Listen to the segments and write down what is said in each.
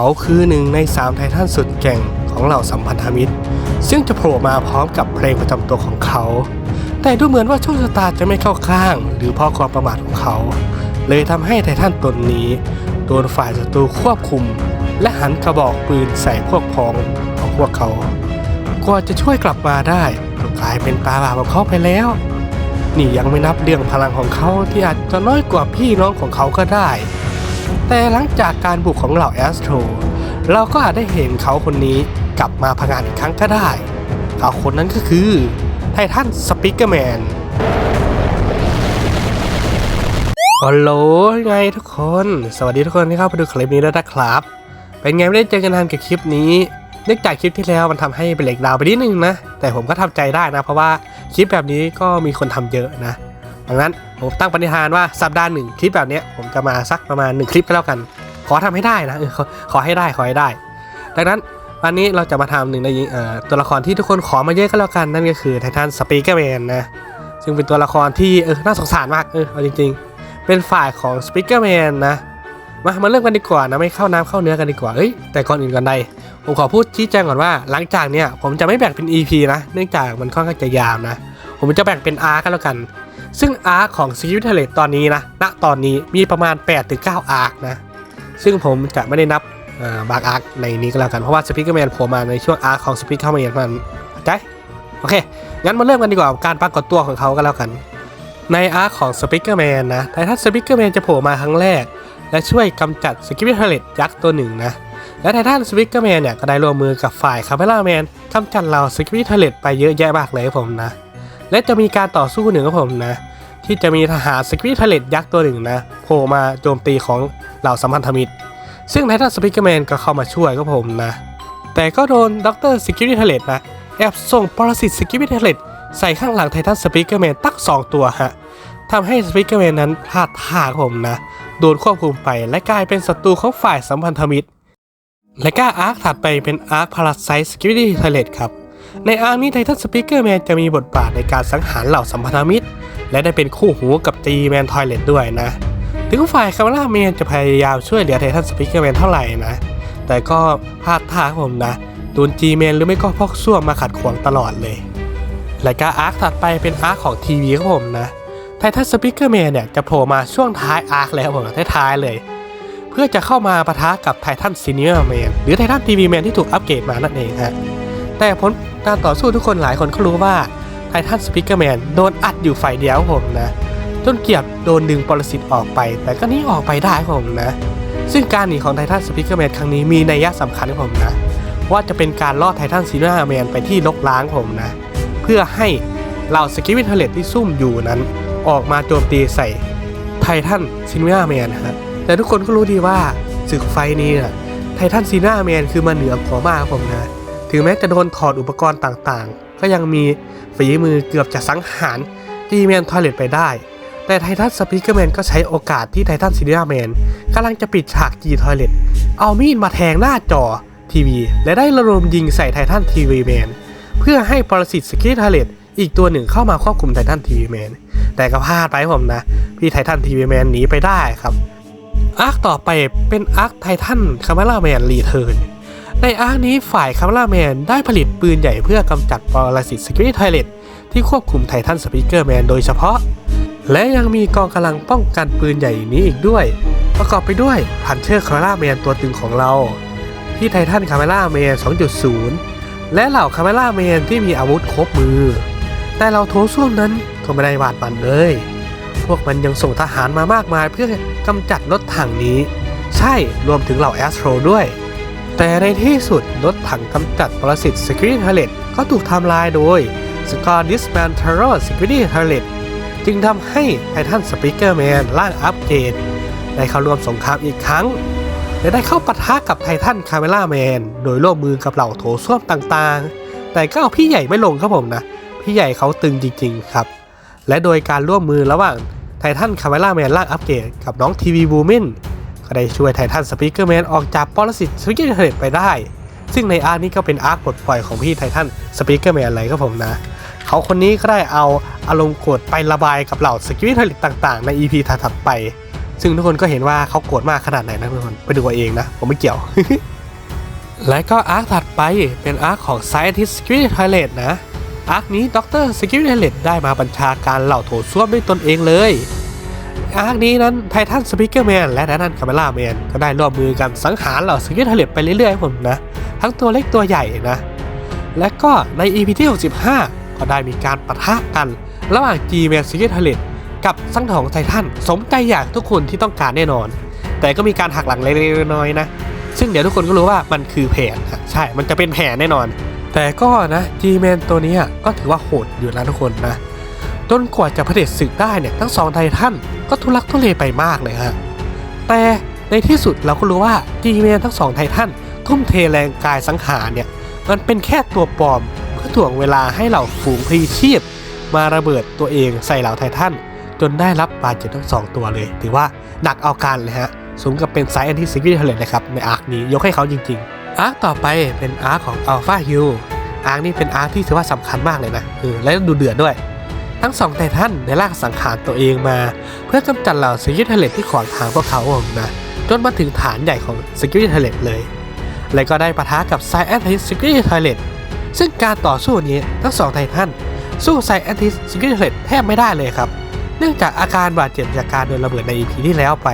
เขาคือหนึ่งในสามไททันสุดเก่งของเหล่าสัมพันธมิตร ซึ่งจะโผล่มาพร้อมกับเพลงประจำตัวของเขา แต่ดูเหมือนว่าโชคชะตาจะไม่เข้าข้าง หรือเพราะความประมาทของเขา เลยทำให้ไททันตนนี้โดนฝ่ายศัตรูควบคุม และหันกระบอกปืนใส่พวกพ้องของพวกเขากว่าจะช่วยกลับมาได้ก็กลายเป็นตาบาปของเขาไปแล้ว นี่ยังไม่นับเรื่องพลังของเขาที่อาจจะน้อยกว่าพี่น้องของเขาก็ได้ แต่หลังจากการบุกของเหล่าแอสโตรเราก็อาจได้เห็นเขาคนนี้กลับมาพังงานอีกครั้งก็ได้ เขาคนนั้นก็คือไททันสปิเกอร์แมนฮัลโหลไงทุกคน สวัสดีทุกคนที่เข้ามาดูคลิปนี้ด้วยนะครับ เป็นไงไม่ได้เจอกันนานกับคลิปนี้เนื่องจากคลิปที่แล้วมันทำให้เป็นเหล็กดาวไปนิดนึงนะ แต่ผมก็ทำใจได้นะ เพราะว่าคลิปแบบนี้ก็มีคนทำเยอะนะ ดังนั้นผมตั้งปณิธานว่าสัปดาห์หนึ่งคลิปแบบนี้ผมจะมาสักประมาณหนึ่งคลิปก็แล้วกัน ขอทำให้ได้นะขอขอให้ได้ขอให้ได้ ดังนั้นวันนี้เราจะมาทำหนึ่งในตัวละครที่ทุกคนขอมาเยอะก็แล้วกันนั่นก็คือไททันสปีกเกอร์แมนนะซึ่งเป็นตัวละครที่เออน่าสงสารมากเออเอาจริง ๆ เป็นฝ่ายของสปีกเกอร์แมนนะมามาเริ่มกันดีกว่านะไม่เข้าน้ำเข้าเนื้อกันดีกว่าเอ้ยแต่ก่อนอื่นก่อนใดผมขอพูดชี้แจงก่อนว่าหลังจากเนี้ยผมจะไม่แบ่งเป็น EP นะ เนื่องจากมันค่อนข้างจะยาวนะ ผมจะแบ่งเป็นอาร์กันแล้วกัน ซึ่งอาร์คของซีรีส์เทเลตตอนนี้นะ ณ ตอนนี้มีประมาณ8ถึง9อาร์คนะ ซึ่งผมจะไม่ได้นับบางอาร์คในนี้ก็แล้วกัน เพราะว่าสปีกเกอร์แมนโผล่มาในช่วงอาร์คของสปีกเกอร์แมนมันเข้าใจโอเค งั้นมาเริ่มกันดีกว่าการปรากฏตัวของเขาก็แล้วกัน ในอาร์คของสปีกเกอร์แมนนะแต่ถ้าสปีกเกอร์แมนจะโผล่มาครั้งแรก และช่วยกำจัดสกิปเทเลตยักษ์ตัวหนึ่งนะและไททันสปิกเกอร์แมนเนี่ยก็ได้ร่วมมือกับฝ่ายคาเมล่าแมนกำจัดเหล่าสกิปเทเลตไปเยอะแยะมากเลยผมนะ และจะมีการต่อสู้หนึ่งครับผมนะ ที่จะมีทหารสกิปเทเลตยักษ์ตัวหนึ่งนะโผล่มาโจมตีของเหล่าสัมพันธมิตร ซึ่งไททันสปิกเกอร์แมนก็เข้ามาช่วยครับผมนะ แต่ก็โดนด็อกเตอร์สกิปเทเลตนะแอบส่งปรสิตสกิปเทเลตใส่ข้างหลังไททันสปิกเกอร์แมนตั้งสองตัวฮะทำให้สปิกเกอร์แมนนั้นพลาดท่าครับผมนะ โดนควบคุมไปและกลายเป็นศัตรูของฝ่ายสัมพันธมิตร และก็อาร์คถัดไปเป็นอาร์คพาราไซส์สกิวิตี้ไทเลตครับ ในอาร์คนี้ไททันสปีกเกอร์แมนจะมีบทบาทในการสังหารเหล่าสัมพันธมิตร และได้เป็นคู่หูกับจีแมนทอยเลตด้วยนะ ถึงฝ่ายคาร์ล่าแมนจะพยายามช่วยเหลือไททันสปีกเกอร์แมนเท่าไหร่นะ แต่ก็พลาดท่าครับผมนะโดนจีแมนหรือไม่ก็พวกซ่วมมาขัดขวางตลอดเลยและก็อาร์คถัดไปเป็นอาร์คของทีวีครับผมนะไททันสปิเกอร์แมนเนี่ยจะโผล่มาช่วงท้ายอาร์คแล้วผมท้ายๆเลย เพื่อจะเข้ามาปะทะกับไททันซีเนียร์แมนหรือไททันทีวีแมนที่ถูกอัปเกรดมานั่นเองฮะแต่ผล การต่อสู้ทุกคนหลายคนก็รู้ว่าไททันสปิเกอร์แมนโดนอัดอยู่ฝ่ายเดียวผมนะจนเกียบโดนดึงปรสิตออกไป แต่ก็นี้ออกไปได้ผมนะ ซึ่งการหนีของไททันสปิเกอร์แมนครั้งนี้มีนัยสำคัญครับผมนะ ว่าจะเป็นการล่อไททันซีเนียร์แมนไปที่ลกล้างผมนะ เพื่อให้เหล่าสกิวิทเทเลตที่ซุ่มอยู่นั้น ออกมาโจมตีใส่ไททันซิน i าแมนฮะแต่ทุกคนก็รู้ดีว่าศึกไฟนี้นะไททันซีนาแมนคือมาเหนือกว่ามากผมนะ ถึงแม้จะโดนถอดอุปกรณ์ต่างๆ ก็ยังมีฝีมือเกือบจะสังหารจีแมนทอยเลตไปได้ แต่ไททันสปีกเกอร์แมนก็ใช้โอกาสที่ไททันซีนาแมนกำลังจะปิดฉากจีทอยเลตเอามีดมาแทงหน้าจอทีวี และได้ระดมยิงใส่ไททันทีวีแมนเพื่อให้ปรสิตสกิทอยเลตอีกตัวหนึ่งเข้ามาควบคุมไททันทีวีแมนแต่ก็พลาดไปผมนะ พี่ไททันทีวีแมนหนีไปได้ครับอาร์คต่อไปเป็นอาร์คไททันคาร์มล่าแมนรีเทิร์น ในอาร์คนี้ฝ่ายคาร์มาล่าแมนได้ผลิตปืนใหญ่เพื่อกำจัดปรสิตสกิลิทไทเลตที่ควบคุมไททันสปีกเกอร์แมนโดยเฉพาะ และยังมีกองกำลังป้องกันปืนใหญ่นี้อีกด้วย ประกอบไปด้วยพันเชอร์คาร์มาล่าแมนตัวตึงของเรา ที่ไททันคาร์มาล่าแมน 2.0 และเหล่าคาร์มาล่าแมนที่มีอาวุธครบมือ แต่เราโถส้วมนั้นก็ไม่ได้หวาดหมันเลย พวกมันยังส่งทหารมามากมายเพื่อกำจัดรถถังนี้ ใช่รวมถึงเหล่าแอสโตรด้วย แต่ในที่สุดรถถังกำจัดปรสิตสกิริทเลตก็ถูกทำลายโดยสกอร์ดิสแมนเทโรสกิริทเลตจึงทำให้ไททันสปีกเกอร์แมนร่างอัปเกรดได้เข้าร่วมสงครามอีกครั้ง และได้เข้าปะทะกับไททันคาเมล่าแมน โดยร่วมมือกับเหล่าโถส้วมต่างๆ แต่ก็เอาพี่ใหญ่ไม่ลงครับผมนะ พี่ใหญ่เขาตึงจริงๆครับ และโดยการร่วมมือระหว่างไททันคาเมล่าแมนร่างอัปเกรดกับน้องทีวีบูมิน ก็ได้ช่วยไททันสปีกเกอร์แมนออกจากปรสิตสปีกเกอร์เทเลตไปได้ ซึ่งในอาร์คนี้ก็เป็นอาร์ปลดปล่อยของพี่ไททันสปีกเกอร์แมนเลยครับผมนะ เขาคนนี้ก็ได้เอาอารมณ์โกรธไประบายกับเหล่าสกิลเทเลตต่างๆ ใน EP ถัดไป ซึ่งทุกคนก็เห็นว่าเขาโกรธมากขนาดไหนนะทุกคนไปดูเอาเองนะ ผมไม่เกี่ยว และก็อาร์คถัดไปเป็นอาร์คของ Scientist Security Toilet นะอาร์คนี้ดร Security Toilet ได้มาบัญชาการเหล่าโถส้วมด้วยตนเองเลย อาร์คนี้นั้นไททันสปิเกอร์แมนและไททันคาเมล่าแมนก็ได้ร่วมมือกันสังหารเหล่า Security Toilet ไปเรื่อยๆผมนะ ทั้งตัวเล็กตัวใหญ่นะ และก็ใน EP ที่65ก็ได้มีการปะทะกัน ระหว่าง G-Man Secret Toilet กับสังทองไททันสมใจอยากทุกคนที่ต้องการแน่นอน แต่ก็มีการหักหลังเล็กๆน้อยๆนะ ซึ่งเดี๋ยวทุกคนก็รู้ว่ามันคือแผนใช่มันจะเป็นแผนแน่นอน แต่ก็นะ G-Man ตัวนี้ก็ถือว่าโหดอยู่นะทุกคนนะจนกว่าจะเผด็จศึกได้เนี่ยทั้งสองไททัน ก็ทุลักทุเลไปมากเลยฮะ แต่ในที่สุดเราก็รู้ว่า G-Man ทั้งสองไททันทุ่มเทแรงกายสังหารเนี่ย มันเป็นแค่ตัวปลอมเพื่อถ่วงเวลาให้เหล่าฝูงพลีชีพ มาระเบิดตัวเองใส่เหล่าไททันจนได้รับบาดเจ็บทั้งสองตัวเลย ถือว่าหนักเอาการเลยฮะสมกับเป็นไซแอนตี้ซิกิเทเลตเลยครับ ในอาร์คนี้ยกให้เขาจริงๆ อาร์คต่อไปเป็นอาร์คของอัลฟาฮิลอาร์คนี้เป็นอาร์คที่ถือว่าสำคัญมากเลยนะเออและดูเดือดด้วย ทั้งสองไททันได้ลากสังขารตัวเองมา เพื่อกำจัดเหล่าซิกิเทเลตที่ขวางทางพวกเขาออกนะจนมาถึงฐานใหญ่ของซิกิเทเลตเลย และก็ได้ปะทะกับไซแอนติสซิกิทอยเลตซึ่งการต่อสู้นี้ทั้งสองไททันสู้ไซแอนติสซิกิทอยเลตแทบไม่ได้เลยครับ เนื่องจากอาการบาดเจ็บจากการโดนระเบิดใน EP ที่แล้วไป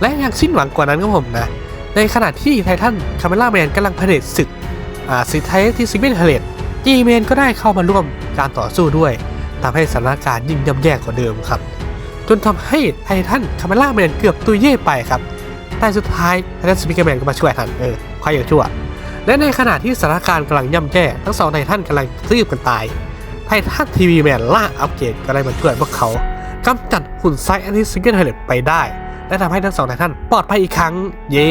และยังสิ้นหวังกว่านั้นก็ผมนะ ในขณะที่ไททันคาเมล่าแมนกำลังเผด็จศึกอ่าซิไทที่ซิกิทอยเลตจีเมนก็ได้เข้ามาร่วมการต่อสู้ด้วย ทำให้สถานการณ์ยิ่งย่ำแย่กว่าเดิมครับ จนทำให้ไททันคาเมล่าแมนเกือบตุยเย่ไปครับแต่สุดท้ายไททันสปิเกอร์แมนก็มาช่วยทันเออค่อยอย่างชั่ว และในขณะที่สถานการณ์กำลังย่ำแย่ทั้งสองไททันกำลังทืบกันตายไททันทีวีแมนล่าอัปเกรดก็ได้มาช่วยพวกเขากำจัดหุ่นไซแอนติซิงเกิลไทเลตไปได้ และทำให้ทั้งสองไททันปลอดภัยอีกครั้ง เย้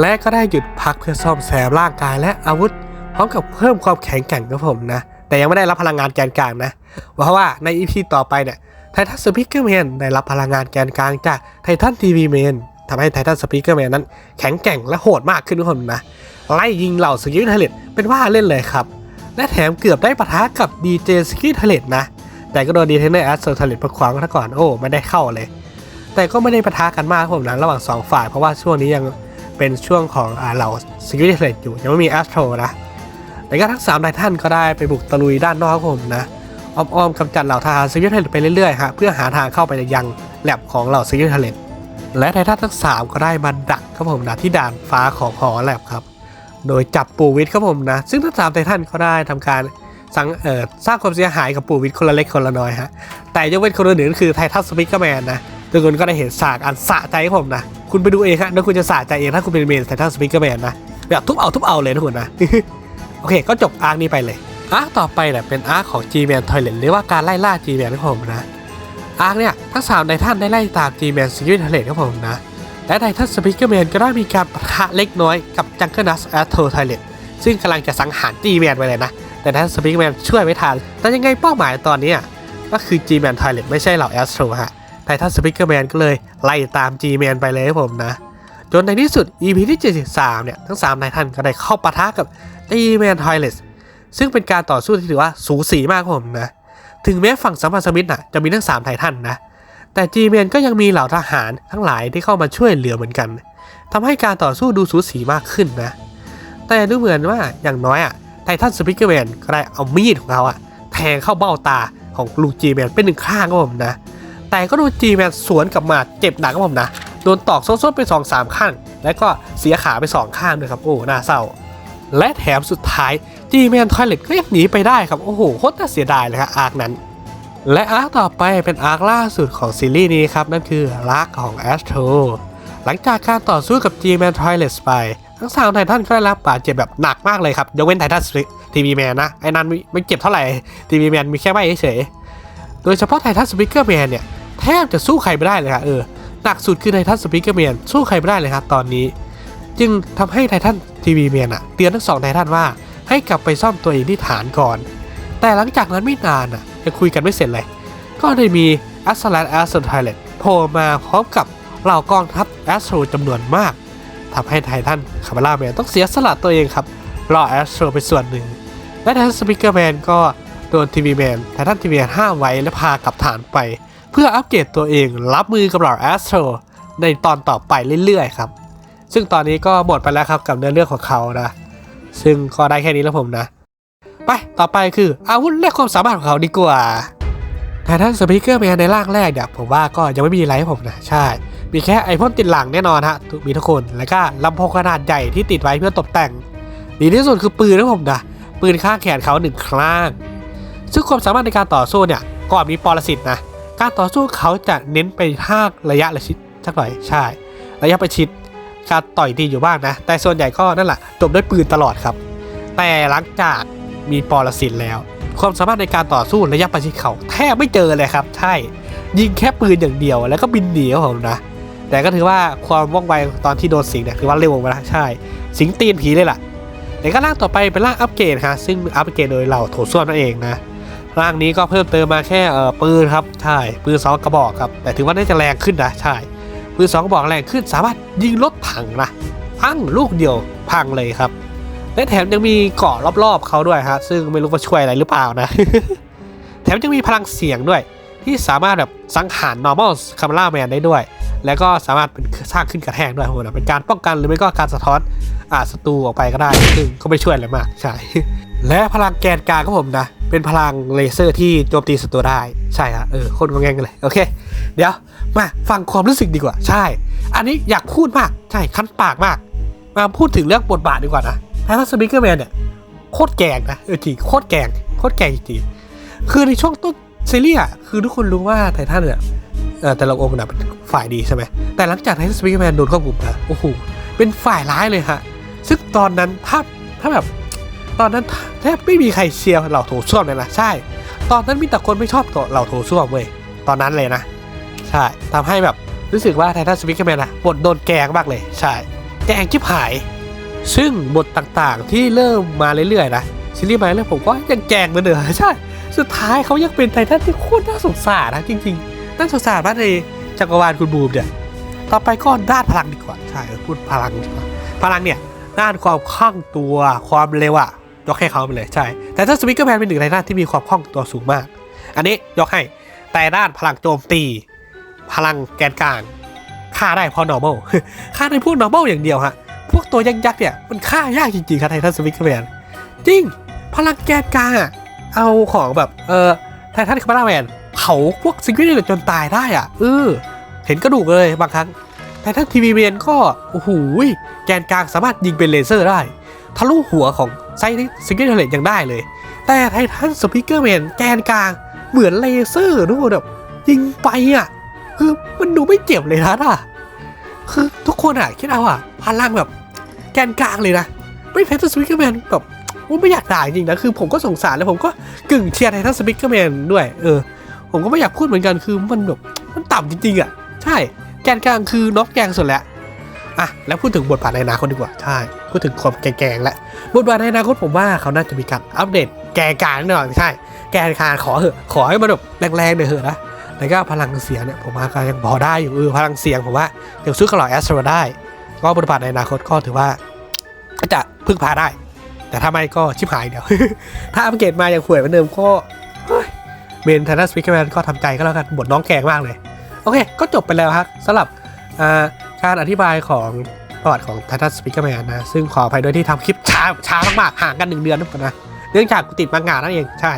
และก็ได้หยุดพักเพื่อซ่อมแซมร่างกายและอาวุธ พร้อมกับเพิ่มความแข็งแกร่งกับผมนะ แต่ยังไม่ได้รับพลังงานแกนกลางนะ เพราะว่าในอีพีต่อไปเนี่ยไททันสปิเกอร์แมนได้รับพลังงานแกนกลางจากไททันทีวีแมนทำให้ไททันสปิเกอร์แมนนั้น แข็งแกร่งและโหดมากขึ้นทุกคนนะ ไล่ยิงเหล่าสกิลเทเลตเป็นว่าเล่นเลยครับ และแถมเกือบได้ปะทะกับดีเจสกิลเทเลตนะ แต่ก็โดนดีเทนเนอร์แอสโซเทเลตประขวางซะก่อนโอ้ไม่ได้เข้าเลย แต่ก็ไม่ได้ปะทะกันมากผมนะระหว่างสองฝ่ายเพราะว่าช่วงนี้ยังเป็นช่วงของอเหล่าสกิลเทเลตอยู่ยังไม่มีแอสโตรนะ แต่ก็ทั้งสามไททันก็ได้ไปบุกตะลุยด้านนอกครับผมนะอ้อมๆกำจัดเหล่าทหารสกิลเทเลตไปเรื่อยๆฮะเพื่อหาทางเข้าไปยังแลบของเหล่าสกิลเทเลตและไททันทั้งสามก็ได้มาดักครับผมนะที่ด่านฟ้าของหอแลบครับ โดยจับปูวิทครับผมนะ ซึ่งทั้งสามไททันก็ได้ทำการสังเอ่อสร้างความเสียหายกับปูวิทคนละเล็กคนละน้อยฮะแต่ยกเว้นคนละหนึ่งก็คือไททันสปิกเกอร์แมนนะทุกคนก็ได้เห็นฉากอันสะใจครับผมนะคุณไปดูเองฮะแล้วคุณจะสะใจเองถ้าคุณเป็นเมนไททันสปิกเกอร์แมนนะแบบทุบเอาทุบเอาเลยทุกคนนะ โอเค ก็จบอาร์คนี้ไปเลยอาร์คต่อไปเนี่ยเป็นอาร์คของ G-Man Toilet หรือว่าการไล่ล่า G-Man ครับผมนะอาร์คเนี่ยทั้งสามไททันได้ไล่ตาม G-Man Secret Toilet ครับผมนะและไททันสปิเกอร์แมนก็ได้มีการปะทะเล็กน้อยกับจังเกิลนัสแอตโทไทเลตซึ่งกำลังจะสังหารจีแมนไปเลยนะ แต่ไททันสปิเกอร์แมนช่วยไม่ทัน แต่ยังไงเป้าหมายตอนนี้ก็คือ G-Man Toilet ไม่ใช่เหล่าแอสโตรฮะไททันสปิเกอร์แมนก็เลยไล่ตาม G-Man ไปเลยครับผมนะจนในที่สุด EP ที่ 73 เนี่ย ทั้ง3ไททันก็ได้เข้าปะทะกับ G-Man Toilet ซึ่งเป็นการต่อสู้ที่ถือว่าสูสีมากผมนะ ถึงแม้ฝั่งสัมพันธ์สมิธน่ะจะมีทั้ง3ไททันนะ แต่จีเมนก็ยังมีเหล่าทหารทั้งหลายที่เข้ามาช่วยเหลือเหมือนกันทำให้การต่อสู้ดูสูสีมากขึ้นนะ แต่ดูเหมือนว่าอย่างน้อยอะไททันสปิเกอร์แมนก็ได้เอามีดของเขาอะแทงเข้าเบ้าตาของลูจีแมนเป็นหนึ่งข้างครับผมนะ แต่ก็โดนจีแมนสวนกลับมาเจ็บหนักครับผมนะ โดนตอกส้นๆไปสองสามข้าง และก็เสียขาไปสองข้างด้วยครับ โอ้ น่าเศร้า และแถมสุดท้ายจีแมนทอยเลตก็ยังหนีไปได้ครับ โอ้โหโคตรน่าเสียดายเลยครับอาร์คนั้น และอาร์คต่อไปเป็นอาร์คล่าสุดของซีรีส์นี้ครับ นั่นคืออาร์คของแอสโตรหลังจากการต่อสู้กับ G-Man Toilet ไป ทั้งสามไททันก็ได้รับบาดเจ็บแบบหนักมากเลยครับยกเว้นไททันทีวีแมนนะ ไอ้นั้นไม่เจ็บเท่าไหร่ทีวีแมนมีแค่ใบเฉยโดยเฉพาะไททันสปิเกอร์แมนเนี่ยแทบจะสู้ใครไม่ได้เลยครับเออหนักสุดคือไททันสปิเกอร์แมนสู้ใครไม่ได้เลยครับตอนนี้ จึงทำให้ไททันทีวีแมนอะเตือนทั้งสองไททันว่าให้กลับไปซ่อมตัวเองที่ฐานก่อน แต่หลังจากนั้นไม่นานอะยังคุยกันไม่เสร็จเลย ก็ได้มีแอสแลนแอสโตรไทเลตโผล่มาพร้อมกับเหล่ากองทัพแอสโตรจำนวนมากทำให้ไททันคาร์บาร่าแมนต้องเสียสละตัวเองครับรอแอสโตรไปส่วนหนึ่ง และไททันสปิเกอร์แมนก็โดนทีวีแมนไททันทีวีแมนห้ามไว้และพากลับฐานไป เพื่ออัปเกรดตัวเองรับมือกับเหล่าแอสโตรในตอนต่อไปเรื่อยๆครับ ซึ่งตอนนี้ก็หมดไปแล้วครับกับเนื้อเรื่องของเขานะ ซึ่งก็ได้แค่นี้แล้วผมนะ ไปต่อไปคืออาวุธและความสามารถของเขาดีกว่าแต่ท่านสปีกเกอร์แมนในร่างแรกเนี่ยผมว่าก็ยังไม่มีอะไรให้ผมนะ ใช่ มีแค่ไอพ่นติดหลังแน่นอนฮะทุกมีทุกคนแล้วก็ลำโพงขนาดใหญ่ที่ติดไว้เพื่อตกแต่งดีที่สุดคือปืนนะผมนะปืนข้างแขนเขาหนึ่งข้งซึ่งความสามารถในการต่อสู้เนี่ยก็มีปรสิตนะการต่อสู้เขาจะเน้นไปทางระยะระชิดสักหน่อยใช่ ระยะประชิด การต่อยตีอยู่บ้างนะ แต่ส่วนใหญ่ก็นั่นแหละจบด้วยปืนตลอดครับ แต่หลังจากมีปรสิตแล้ว ความสามารถในการต่อสู้ระยะประชิดเขาแทบไม่เจอเลยครับ ใช่ยิงแค่ปืนอย่างเดียวแล้วก็บินหนีครับผมนะ แต่ก็ถือว่าความว่องไวตอนที่โดนสิงเนี่ยถือว่าเร็วมากใช่ สิงตีนผีเลยล่ะแต่ก็ร่างต่อไปเป็นร่างอัปเกรดครับซึ่งอัปเกรดโดยเหล่าโถส้วมนั่นเองนะร่างนี้ก็เพิ่มเติมมาแค่เออปืนครับใช่ปืนสองกระบอกครับ แต่ถือว่าน่าจะแรงขึ้นนะใช่ ปืนสองกระบอกแรงขึ้นสามารถยิงรถถังนะพังลูกเดียวพังเลยครับ และแถมยังมีเกาะรอบๆเขาด้วยฮะซึ่งไม่รู้ว่าช่วยอะไรหรือเปล่านะ แถมยังมีพลังเสียงด้วย ที่สามารถแบบสังหาร normal camera man ได้ด้วย แล้วก็สามารถเป็นสร้างขึ้นกระแทกด้วยโหนะเป็นการป้องกันหรือไม่ก็การสะท้อนอาศัตรูออกไปก็ได้ซึ่งก็ไม่ช่วยอะไรมากใช่และพลังแกนกลางของผมนะ เป็นพลังเลเซอร์ที่โจมตีศัตรูได้ ใช่ฮะเออคนงงแงงกันเลย โอเค เดี๋ยว มาฟังความรู้สึกดีกว่า ใช่ อันนี้อยากพูดมาก ใช่ คันปากมาก มาพูดถึงเรื่องบทบาทดีกว่านะไททันสปิเกอร์แมนเนี่ย โคตรแกงนะ เออจริงโคตรแกงโคตรแกงจริงคือในช่วงต้นซีรีส์อะคือทุกคนรู้ว่าไททันเนี่ยเออแต่ละองค์น่ะเป็นฝ่ายดีใช่ไหมแต่หลังจากไททันสปิเกอร์แมนโดนควบคุมนะโอ้โหเป็นฝ่ายร้ายเลยฮะซึ่งตอนนั้นถ้าถ้าแบบ ตอนนั้นแทบไม่มีใครเชียร์เหล่าโถส้วมเลยนะใช่ ตอนนั้นมีแต่คนไม่ชอบตัวเหล่าโถส้วมเว้ยตอนนั้นเลยนะ ใช่ทำให้แบบรู้สึกว่าไททันสปิกเกอร์แมนนะบทโดนแกงมากเลย ใช่แกงชิบหาย ซึ่งบทต่างๆที่เริ่มมาเรื่อยๆนะซีรีส์มาเรื่อยผมก็ยังแกงเหมือนเดิมใช่ สุดท้ายเขายังเป็นไททันที่โคตรน่าสงสารนะจริงๆน่าสงสารมากในจักรวาลคุณบูมเนี่ยต่อไปก็ด้านพลังดีกว่าใช่พูดพลังดีกว่าพลังเนี่ยด้านความคล่องตัวความเร็วอะ ยกให้เขาไปเลยใช่ แต่ถ้าสปิกเกอร์แมนเป็นหนึ่งในด้านที่มีความคล่องตัวสูงมาก อันนี้ยกให้ แต่ด้านพลังโจมตี พลังแกนกลาง ฆ่าได้พราะ normal ฆ่าได้พวก normal อย่างเดียวฮะ พวกตัวยักษ์เนี่ยมันฆ่ายากจริงๆครับไททันสปิกเกอร์แมนจริง พลังแกนกลางอะเอาของแบบเออไททันคาร์บาแมนเผาพวกซิงเกิลจนตายได้อะเออเห็นกระดูกเลยบางครั้งไททันทีวีเมนก็โอ้โหแกนกลางสามารถยิงเป็นเลเซอร์ได้ ทะลุหัวของ ไซส์ซิงเกิลเทเลตยังได้เลย แต่ไททันสปีกเกอร์แมนแกนกลางเหมือนเลเซอร์ทุกคนแบบยิงไปอะคือมันดูไม่เจ็บเลยนะอะคือทุกคนอะคิดเอาอะพลังแบบแกนกลางเลยนะไม่ไททันสปีกเกอร์แมนแบบผมไม่อยากด่าจริงนะคือผมก็สงสารแล้วผมก็กึ่งเชียร์ไททันสปีกเกอร์แมนด้วยเออผมก็ไม่อยากพูดเหมือนกันคือมันแบบมันต่ำจริงๆอะใช่แกนกลางคือน็อกแกงสุดแล้ว อะแล้วพูดถึงบทบาทในอนาคตดีกว่า ใช่ พูดถึงความแกงๆแล้วบทบาทในอนาคตผมว่าเขาน่าจะมีการอัปเดตแกนกางหน่อยใช่ แกนกางขอเหอะขอให้มันแบบแรงๆหน่อยเหอะนะแล้วก็พลังเสียงเนี่ยผมว่าก็ยังพอได้อยู่เออพลังเสียงผมว่ายังสู้กับเหล่าแอสโตรได้ ก็บทบาทในอนาคตก็ถือว่าก็จะพึ่งพาได้ แต่ถ้าไม่ก็ชิบหายเดี๋ยว ถ้าอัปเกรดมาอย่างห่วยเหมือนเดิมก็เมนทันนัสปิกแมนก็ทำใจก็แล้วกันบทน้องแกงมากเลย โอเค ก็จบไปแล้วครับสำหรับ การอธิบายของประวัติของ Titan Speaker Man นะ ซึ่งขออภัยด้วยที่ทำคลิปช้าช้ามากๆห่างกันหนึ่งเดือนทุกคนนะเนื่องจากกูติดมังงะนั่นเองใช่